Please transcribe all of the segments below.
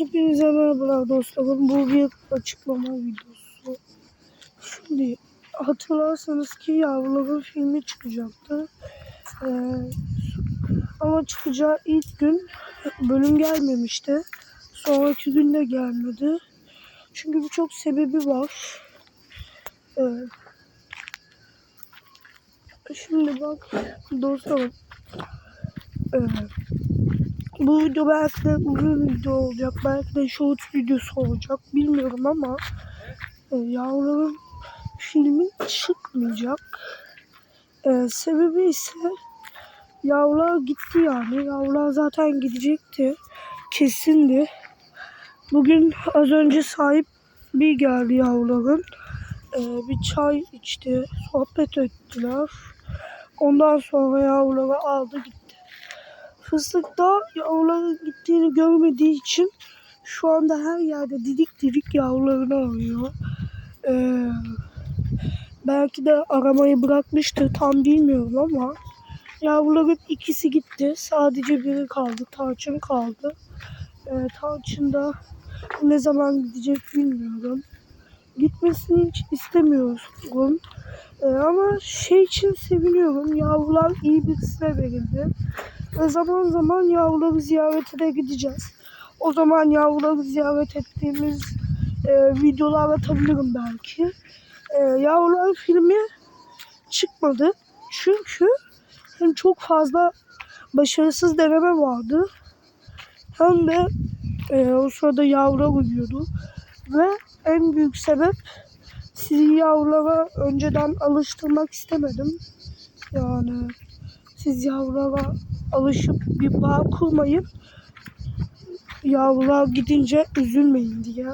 Hepinize merhabalar dostlarım. Bu bir açıklama videosu. Şimdi hatırlarsanız ki yavruların filmi çıkacaktı. Ee, ama çıkacağı ilk gün bölüm gelmemişti. Sonraki gün de gelmedi. Çünkü birçok sebebi var. Ee, şimdi bak dostlarım. Ee, bu video belki de uzun video olacak. Belki de short videosu olacak. Bilmiyorum ama e, yavruların filmi çıkmayacak. E, sebebi ise yavrular gitti yani. Yavrular zaten gidecekti. Kesindi. Bugün az önce sahip bir geldi yavruların. E, bir çay içti. Sohbet ettiler. Ondan sonra yavruları aldı gitti. Fıstık da yavruların gittiğini görmediği için şu anda her yerde didik didik yavrularını arıyor. Ee, belki de aramayı bırakmıştır tam bilmiyorum ama yavruların ikisi gitti. Sadece biri kaldı. Tarçın kaldı. Ee, Tarçın da ne zaman gidecek bilmiyorum. Gitmesini hiç istemiyorum. Ee, ama şey için seviniyorum. Yavrular iyi birisine verildi. Ve zaman zaman yavruları ziyarete de gideceğiz. O zaman yavruları ziyaret ettiğimiz e, videolar atabilirim belki. E, yavrular filmi çıkmadı. Çünkü hem çok fazla başarısız deneme vardı. Hem de e, o sırada yavrular uyuyordu. Ve en büyük sebep sizi yavrulara önceden alıştırmak istemedim. Yani siz yavrulara alışıp bir bağ kurmayıp yavrular gidince üzülmeyin diye.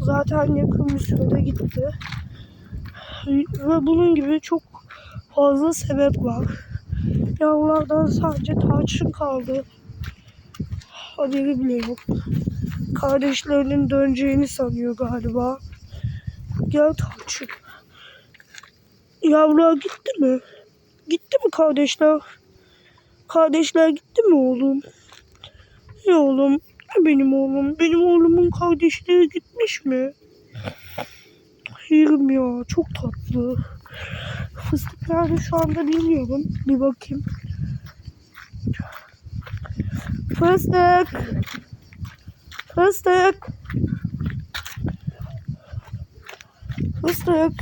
Zaten yakın bir sürede gitti. Ve bunun gibi çok fazla sebep var. Yavrulardan sadece tarçın kaldı. Haberi bile yok. Kardeşlerinin döneceğini sanıyor galiba. Gel tarçın. Yavrular gitti mi? Gitti mi kardeşler? Kardeşler gitti mi oğlum? Ne oğlum? Benim oğlum? Benim oğlumun kardeşleri gitmiş mi? Yerim ya çok tatlı. Fıstık nerede şu anda bilmiyorum. Bir bakayım. Fıstık. Fıstık. Fıstık.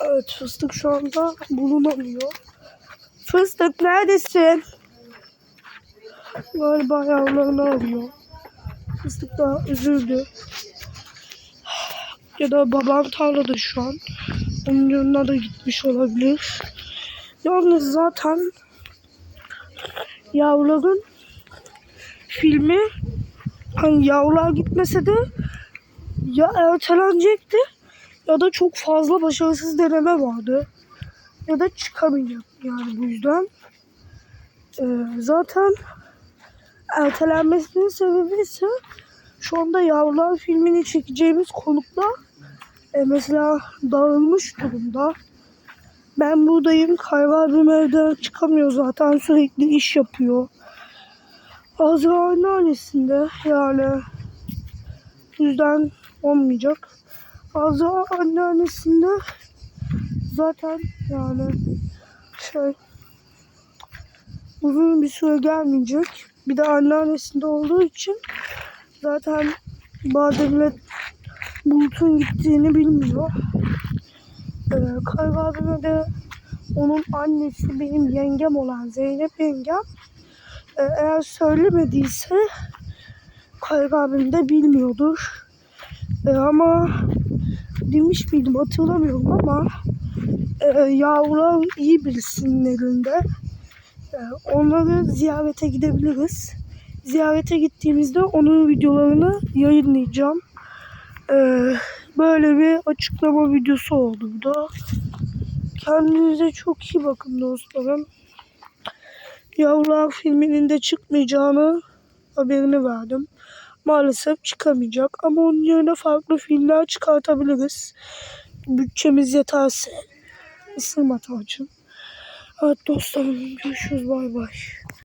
Evet fıstık şu anda bulunamıyor. Fıstık neredesin? Galiba yavrularını arıyor. Fıstık da üzüldü. Ya da babam tarlada şu an. Onun yanına da gitmiş olabilir. Yalnız zaten yavruların filmi hani yavrular gitmese de ya ertelenecekti ya da çok fazla başarısız deneme vardı. Ya da çıkamayacak yani bu yüzden. Ee, zaten ertelenmesinin sebebi ise şu anda Yavrular filmini çekeceğimiz konuklar e, mesela dağılmış durumda. Ben buradayım. Kayra abim evden çıkamıyor zaten. Sürekli iş yapıyor. Azra anneannesinde yani yüzden olmayacak. Azra anneannesinde zaten yani şey uzun bir süre gelmeyecek. Bir de anneannesinde olduğu için zaten Badem'le Bulut'un gittiğini bilmiyor. Ee, Kayra abime de onun annesi benim yengem olan Zeynep yengem eğer söylemediyse Kayra abim de bilmiyordur. E, ama demiş miydim hatırlamıyorum ama e, yavrular iyi birisinin elinde. E, onları ziyarete gidebiliriz. Ziyarete gittiğimizde onun videolarını yayınlayacağım. E, böyle bir açıklama videosu oldu bu da. Kendinize çok iyi bakın dostlarım. Yavrular filminin de çıkmayacağını haberini verdim maalesef çıkamayacak. Ama onun yerine farklı filmler çıkartabiliriz. Bütçemiz yeterse. Isırma tarçın. Evet dostlarım görüşürüz bay bay.